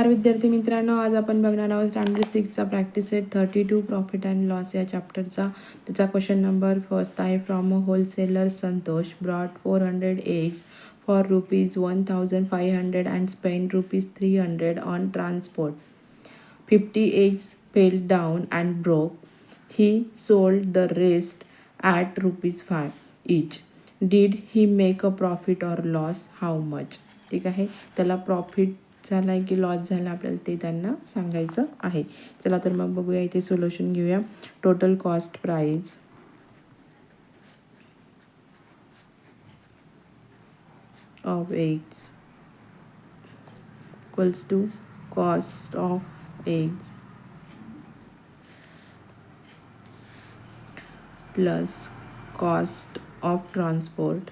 नमस्कार विद्यार्थी मित्रांनो आज आपण बघणार आहोत standard सिक्सचा practice set thirty two profit and loss या चॅप्टरचा त्याचा क्वेश्चन नंबर फर्स्ट आहे from a wholesaler Santosh brought four hundred eggs for rupees one thousand five hundred and spend rupees three hundred on transport fifty eggs fell down and broke he sold the rest at rupees five each did he make a profit or loss how much ठीक आहे? त्याला profit झाला आहे की loss झाला आपल्याला ते त्यांना सांगायचं आहे. चला तर मग बघूया इथे सोल्युशन घेऊया. Total cost price of eggs equals to cost of eggs plus cost of transport.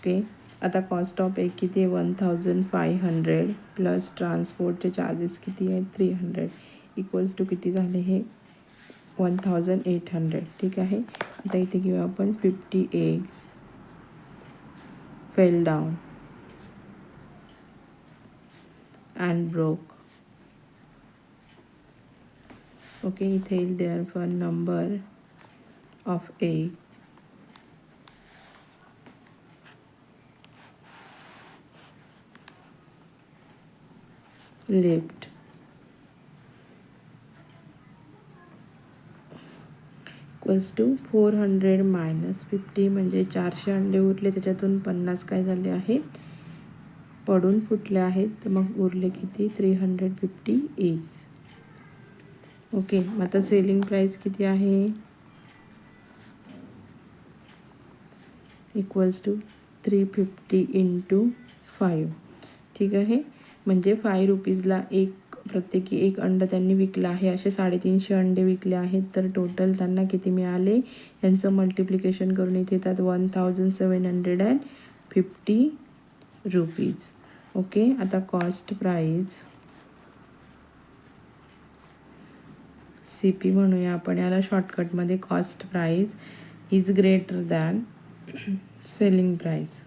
Okay आता कॉस्ट ऑफ़ एक किती आहे? One thousand five hundred plus ट्रान्सपोर्टचे charges किती आहेत? थ्री हंड्रेड इक्वल्स टू किती झाले हे? वन थाउजंड एट हंड्रेड ठीक आहे? आता इथे घेऊया आपण fifty eggs fell down and broke okay इथे येईल therefore number of egg left equals to four hundred minus fifty म्हणजे चारशे अंडे उरले त्याच्यातून पन्नास काय झाले आहेत पडून फुटले आहेत तर मग उरले किती? Three hundred fifty eggs okay मग आता सेलिंग प्राईस किती आहे? Equals to three fifty into five ठीक आहे? म्हणजे फाय रुपीजला एक प्रत्येकी एक अंड त्यांनी विकलं आहे. असे साडेतीनशे अंडे विकले आहेत. तर टोटल त्यांना किती मिळाले? यांचं मल्टिप्लिकेशन करून इथे येतात one thousand seven hundred and fifty rupees okay आता कॉस्ट प्राईज सी पी म्हणूया आपण. याला शॉर्टकटमध्ये cost price is greater than selling price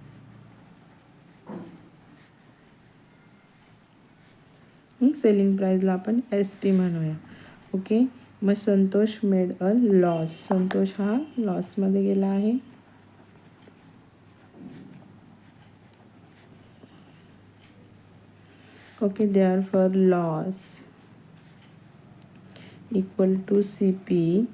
selling प्राईजला आपण एस पी म्हणूया. ओके मग Santosh made a loss Santosh हा लॉसमध्ये गेला आहे. Okay therefore loss equal to C P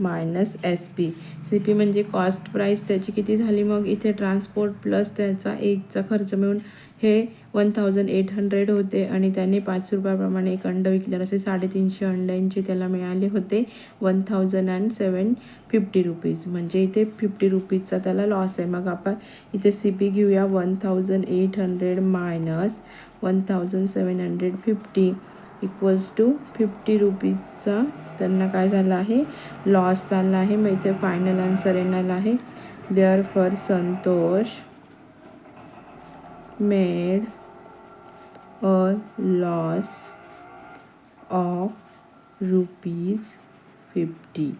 minus S P C P म्हणजे कॉस्ट प्राईस त्याची किती झाली मग? इथे ट्रान्सपोर्ट प्लस त्याचा एकचा खर्च मिळून हे वन थाउजंड एट हंड्रेड होते आणि त्याने पाच रुपयाप्रमाणे एक अंडं विकल्यावर असे साडेतीनशे अंड्यांचे त्याला मिळाले होते one thousand and seven fifty rupees म्हणजे इथे फिफ्टी रुपीजचा त्याला लॉस आहे. मग आपण इथे सी पी घेऊया. One thousand eight hundred minus one thousand seven hundred fifty equals two fifty रुपीजचा त्यांना काय झालं आहे? लॉस झाला आहे. मग इथे फायनल आन्सर येणार आहे. Therefore Santosh made a loss of rupees fifty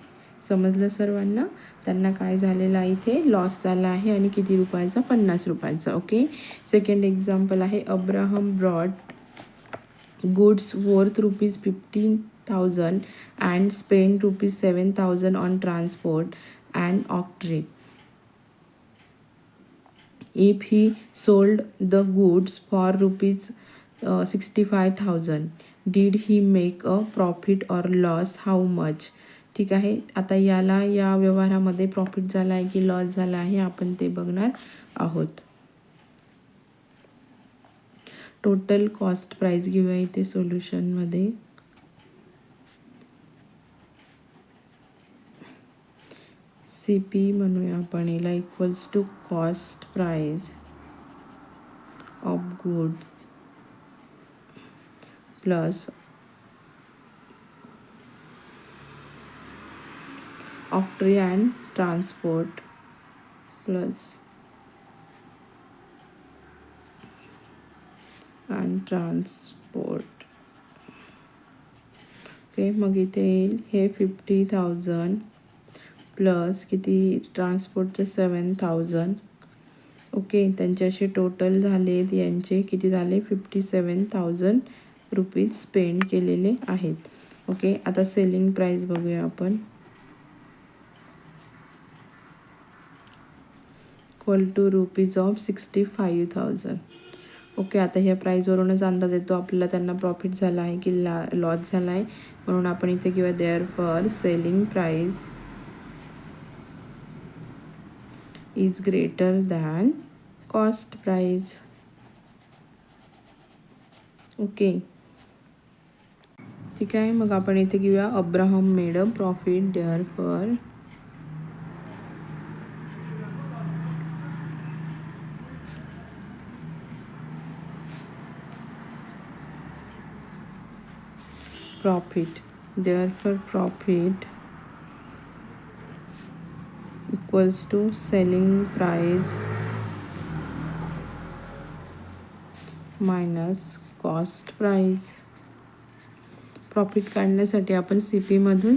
समजलं सर्वांना? त्यांना काय झालेलं आहे इथे? लॉस झाला आहे आणि किती रुपयाचा? पन्नास रुपयाचा ओके सेकंड एक्झाम्पल आहे Abraham brought goods worth rupees fifteen thousand and spend rupees seven thousand on transport and octroi if he sold the goods for rupees uh, 65000 did he make a profit or loss? How much? ठीक आहे. आता याला या व्यवहारामध्ये profit झाला आहे की loss झाला आहे आपण ते बघणार आहोत. टोटल कॉस्ट प्राईस घेऊया इथे सोल्युशनमध्ये सी पी म्हणूया आपण. याला equals to cost price of good plus octroi and transport plus and transport okay मग इथे येईल. हे फिफ्टी थाउजंड प्लस किती? ट्रान्सपोर्टचे सेवन थाउजंड ओके त्यांचे असे टोटल झालेत यांचे किती झाले? Fifty seven thousand rupees spend केलेले आहेत. ओके आता सेलिंग प्राईस बघूया आपण. Equal to rupees of sixty five thousand okay आता ह्या प्राईजवरूनच अंदाज येतो. आपल्याला त्यांना प्रॉफिट झाला आहे की ला लॉस झाला आहे म्हणून आपण इथे किंवा therefore selling price is greater than cost price okay ठीक आहे मग आपण इथे घेऊया Abraham made a profit therefore profit. Therefore profit. Equals to selling price minus cost price profit काढण्यासाठी आपण सी पीमधून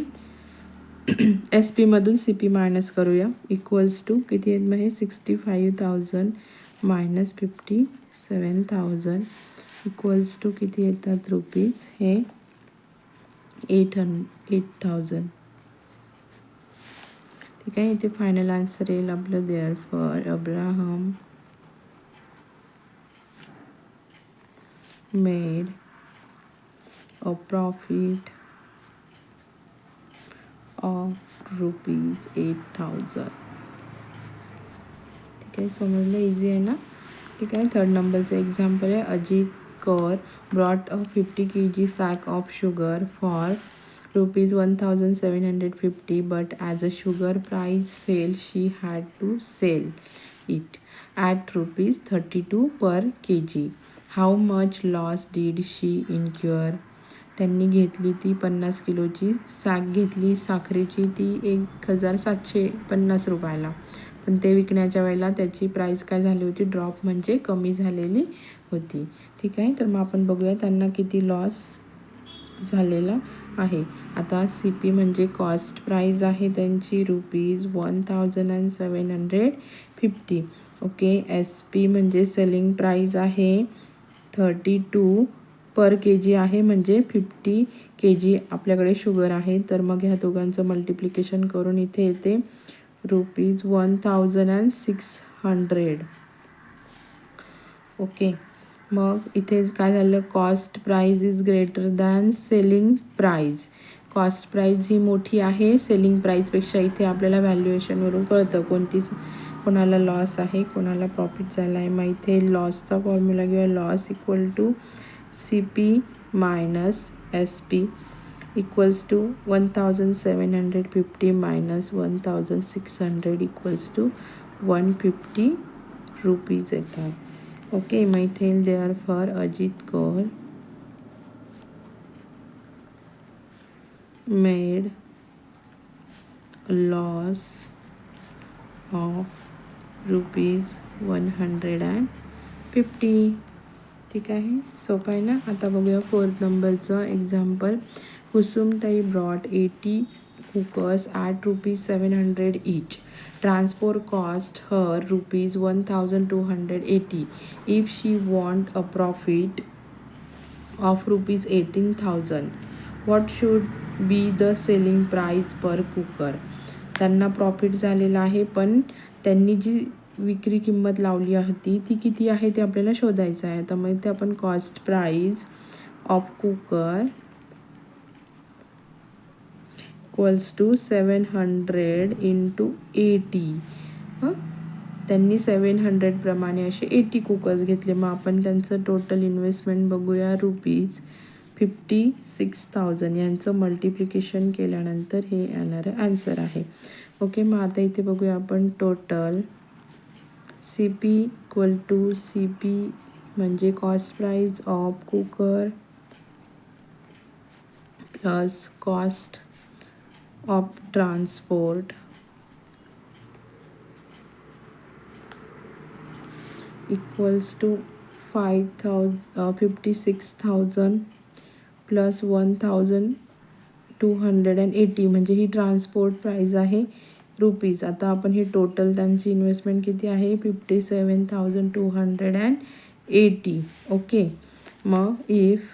एस पीमधून सी पी मायनस करूया. इक्वल्स टू किती आहेत मग हे? Sixty five thousand minus fifty seven thousand equals to किती येतात रुपीज हे एट हंड एट थाउजंड ठीक आहे इथे फायनल आन्सर येईल आपलं. Therefore Abraham made a profit of rupees eight thousand ठीक आहे समजलं? इझी आहे ना? ठीक आहे थर्ड नंबरचं एक्झाम्पल आहे. Ajit Kaur brought a fifty K G sack of sugar for rupees 1750 but as a sugar price fell she had to sell it at rupees 32 per kg. How much loss did she incur? त्यांनी घेतली ती पन्नास किलोची साग घेतली साखरेची ती एक हजार सातशे पन्नास रुपयाला. पण ते विकण्याच्या वेळेला त्याची प्राईस काय झाली होती? ड्रॉप म्हणजे कमी झालेली होती. ठीक आहे तर मग आपण बघूया त्यांना किती लॉस झालेला आहे. आता सी पी म्हणजे कॉस्ट प्राईज आहे त्यांची rupees one thousand and seven hundred fifty okay S P म्हणजे सेलिंग प्राईज आहे thirty two per K G आहे म्हणजे फिफ्टी के जी आपल्याकडे शुगर आहे. तर मग ह्या दोघांचं मल्टिप्लिकेशन करून इथे येते rupees one thousand and six hundred okay मग इथे काय झालं? Cost price is greater than selling price cost price ही मोठी आहे. सेलिंग प्राईजपेक्षा इथे आपल्याला व्हॅल्युएशनवरून कळतं कोणती कोणाला लॉस आहे कोणाला प्रॉफिट झाला आहे मग इथे लॉसचा फॉर्म्युला किंवा loss equal to C P minus S P equals to one thousand seven hundred fifty minus one thousand six hundred equals to one fifty rupees येतात. Okay, my tale there for Ajit Kaur. Made a loss of one hundred and fifty ठीक आहे? सोपं आहे ना? आता बघूया fourth नंबरचं example Kusumtai brought eighty cookers at rupees seven hundred each transport cost her rupees one thousand two hundred eighty if she want a profit of rupees eighteen thousand what should be the selling price per cooker त्यांना profit झालेला आहे पण त्यांनी जी विक्री किंमत लावली होती ती किती आहे ते आपल्याला शोधायचं आहे. तर मग ते आपण cost price of cooker equals to seven hundred into eighty हां? त्यांनी सेवन हंड्रेडप्रमाणे असे एटी कुकर्स घेतले. मग आपण त्यांचं टोटल इन्व्हेस्टमेंट बघूया. रुपीज फिफ्टी सिक्स थाउजंड यांचं मल्टिप्लिकेशन केल्यानंतर हे येणारं ॲन्सर आहे. ओके मग आता इथे बघूया आपण total C P equal to C P म्हणजे cost price of cooker plus cost of transport. Equals to five thousand uh, fifty six thousand plus one thousand two hundred and eighty म्हणजे ही transport price आहे rupees आता आपण ही total त्यांची investment किती आहे? Fifty seven thousand two hundred and eighty okay मग if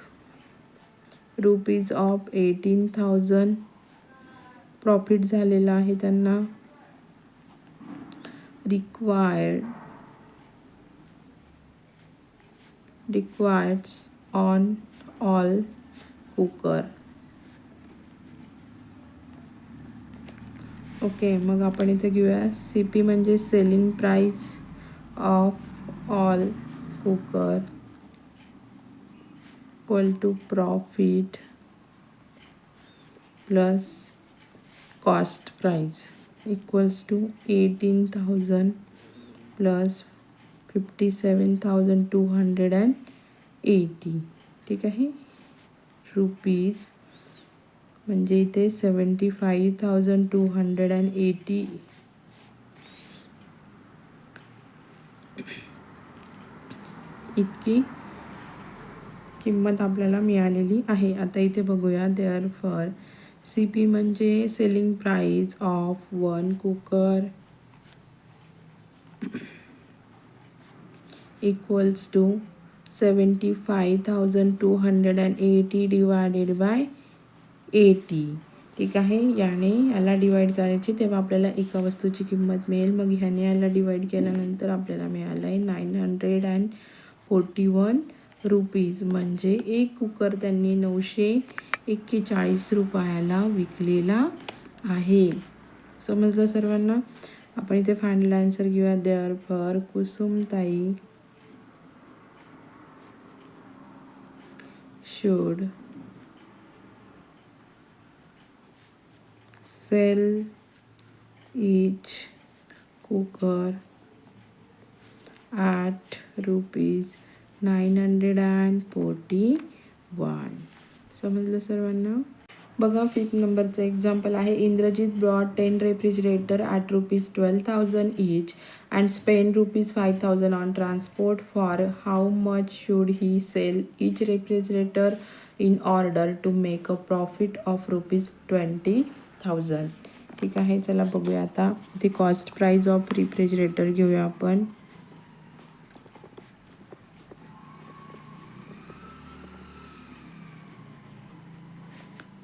rupees of eighteen thousand profit झालेला आहे त्यांना. Required requires on all cooker okay मग आपण इथे घेऊया. सी पी म्हणजे selling price of all cooker equal to profit plus cost price equals to eighteen thousand plus fifty seven thousand two hundred and eighty ठीक आहे? Rupees म्हणजे इथे seventy five thousand two hundred and eighty इतकी किंमत आपल्याला मिळालेली आहे. आता इथे बघूया. देअर फॉर सी पी म्हणजे selling price of one cooker equals to seventy five thousand two hundred and eighty divided by eighty ठीक आहे? याने याला डिवाईड करायची तेव्हा आपल्याला एका वस्तूची किंमत मिळेल. मग ह्याने याला डिवाईड केल्यानंतर आपल्याला मिळालं आहे nine hundred and forty one rupees म्हणजे एक कुकर त्यांनी नऊशे एक्केचाळीस रुपयाला विकलेला आहे. समजलं सर्वांना? आपण इथे फायनल आन्सर घेऊया. Therefore Kusumtai. Should sell is cooker. आठ rupees nine hundred and forty one समजलं सर्वांना? बघा फिफ्थ नंबरचं एक्झाम्पल आहे. Indrajit brought ten refrigerator at rupees twelve thousand each and spend rupees five thousand on transport for how much should he sell each refrigerator in order to make a profit of rupees twenty thousand ठीक आहे चला बघूया आता. ती cost price of refrigerator घेऊया आपण.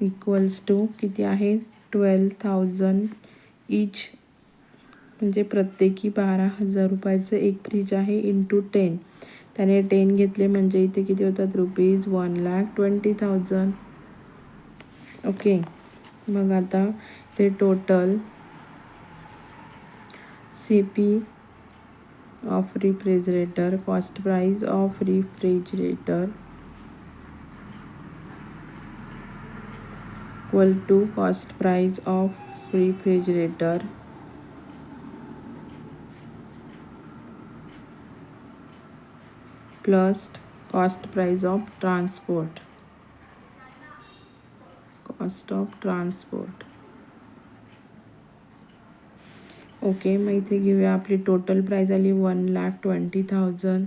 Equals to किती आहे? ट्वेल्व थाउजंड इच म्हणजे प्रत्येकी बारा हजार रुपयाचं एक फ्रीज आहे इंटू टेन त्याने टेन घेतले म्हणजे इथे किती होतात? Rupees one lakh twenty thousand okay मग आता ते total C P of refrigerator cost price of refrigerator equal to cost price of refrigerator plus cost price of transport cost of transport okay मग इथे घेऊया आपली टोटल प्राईज आली one lakh twenty thousand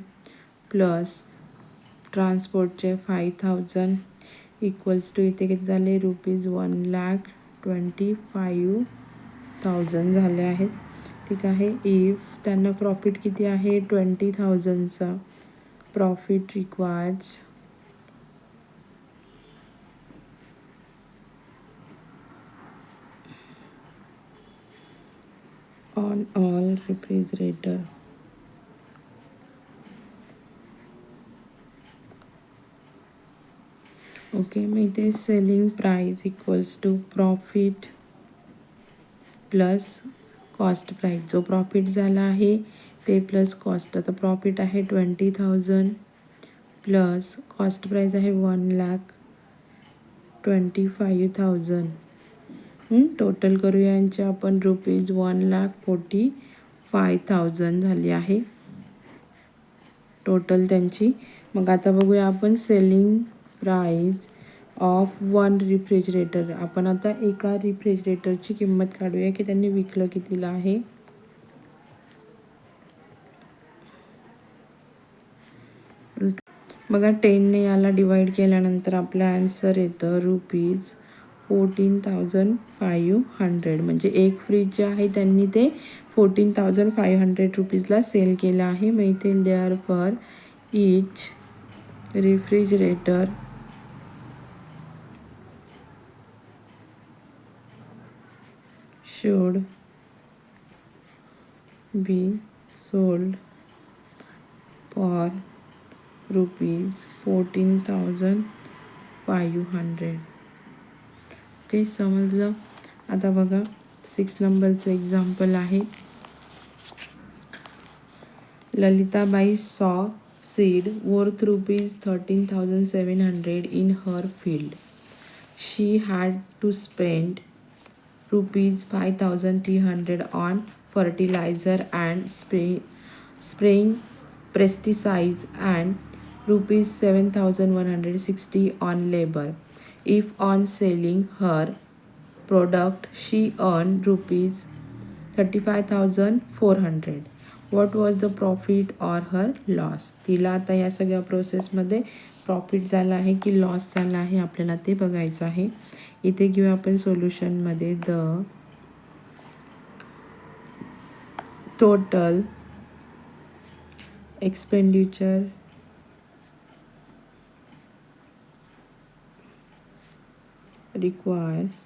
plus ट्रान्सपोर्टचे five thousand equals to इथे किती झाले? Rupees one lakh twenty five thousand झाले आहेत. ठीक आहे. इफ त्यांना प्रॉफिट किती आहे? Twenty थाउजंडचा profit requires on all refrigerator okay मग इथे selling price equals to profit plus cost price जो प्रॉफिट झाला आहे ते प्लस कॉस्ट आता प्रॉफिट आहे twenty thousand plus cost price आहे one lakh twenty five thousand total करूया यांचे आपण rupees one lakh forty five thousand झाली आहे. टोटल त्यांची. मग आता बघूया आपण selling price of one refrigerator आपण आता एका रिफ्रिजरेटरची किंमत काढूया की त्यांनी विकलं कितीला आहे? बघा टेनने याला डिवाईड केल्यानंतर आपलं ॲन्सर येतं rupees fourteen thousand five hundred म्हणजे एक फ्रीज जे आहे त्यांनी ते फोर्टीन थाउजंड फाईव्ह हंड्रेड रुपीजला सेल केलं आहे. मिळतील therefore each refrigerator should be sold for rupees fourteen thousand five hundred okay समजलं? आता बघा सिक्स नंबरचं एक्झाम्पल आहे. Lalitabai saw seed worth rupees thirteen thousand seven hundred in her field she had to spend rupees 5300 on fertilizer and spray, spraying pesticides and rupees 7160 on labor if on selling her product she earned rupees 35400 what was the profit or her loss तिला आता या सगळ्या प्रोसेसमध्ये profit झाला आहे की loss झाला आहे आपल्याला ते बघायचं आहे इथे घेऊया आपण सोल्युशनमध्ये the total expenditure requires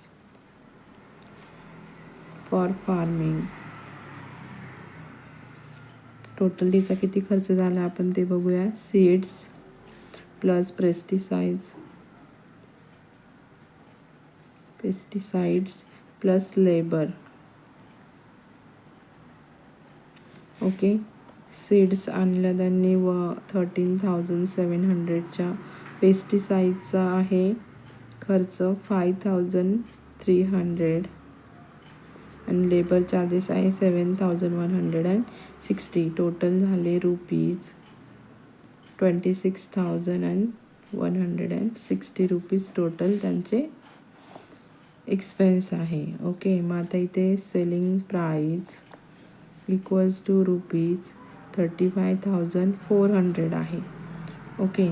for farming total तिचा किती खर्च झाला आपण ते बघूया. Seeds plus pesticides pesticides plus labour okay seeds आणल्या त्यांनी व थर्टीन थाउजंड सेवन हंड्रेडच्या पेस्टिसाईडचा आहे खर्च फाय थाउजंड थ्री हंड्रेड आणि लेबर चार्जेस आहे seven thousand one hundred and sixty total झाले rupees twenty six thousand and one hundred and sixty rupees total त्यांचे एक्सपेन्स आहे. ओके मग आता इथे selling price equals to rupees thirty five thousand four hundred आहे. Okay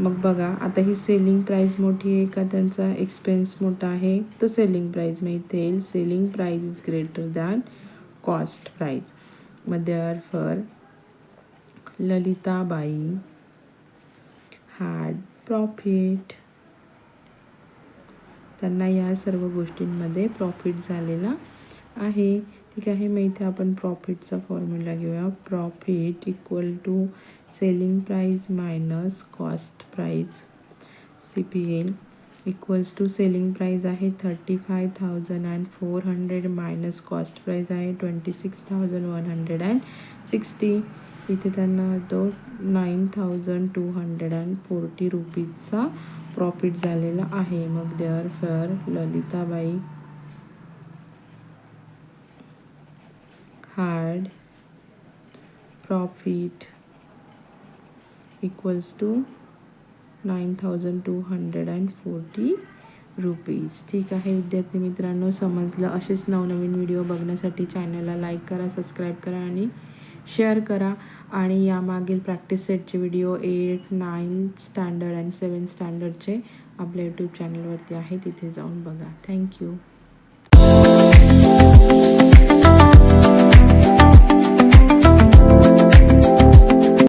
मग बघा आता ही सेलिंग प्राईज मोठी आहे का? त्यांचा एक्सपेन्स मोठा आहे. तर सेलिंग प्राईज माहिती येईल selling price is greater than cost price मग therefore Lalitabai had profit त्यांना या सर्व गोष्टींमध्ये प्रॉफिट झालेला आहे. ठीक आहे मग इथे आपण प्रॉफिटचा फॉर्म्युला घेऊया. Profit equal to selling price minus cost price C P L equals to selling price आहे thirty five thousand and four hundred minus cost price आहे twenty six thousand one hundred and sixty इथे त्यांना तो nine thousand two hundred and forty रुपीजचा profit झालेला आहे. मग therefore Lalitabai had profit equals to nine thousand two hundred and forty rupees ठीक आहे विद्यार्थी मित्रांनो समजलं. असेच नवनवीन व्हिडिओ बघण्यासाठी चॅनलला लाईक करा सबस्क्राईब करा आणि शेअर करा आणि यामागील प्रॅक्टिस सेटचे video eight nine standard and seven स्टँडर्डचे आपल्या यूट्यूब चॅनलवरती आहे तिथे जाऊन बघा. थँक्यू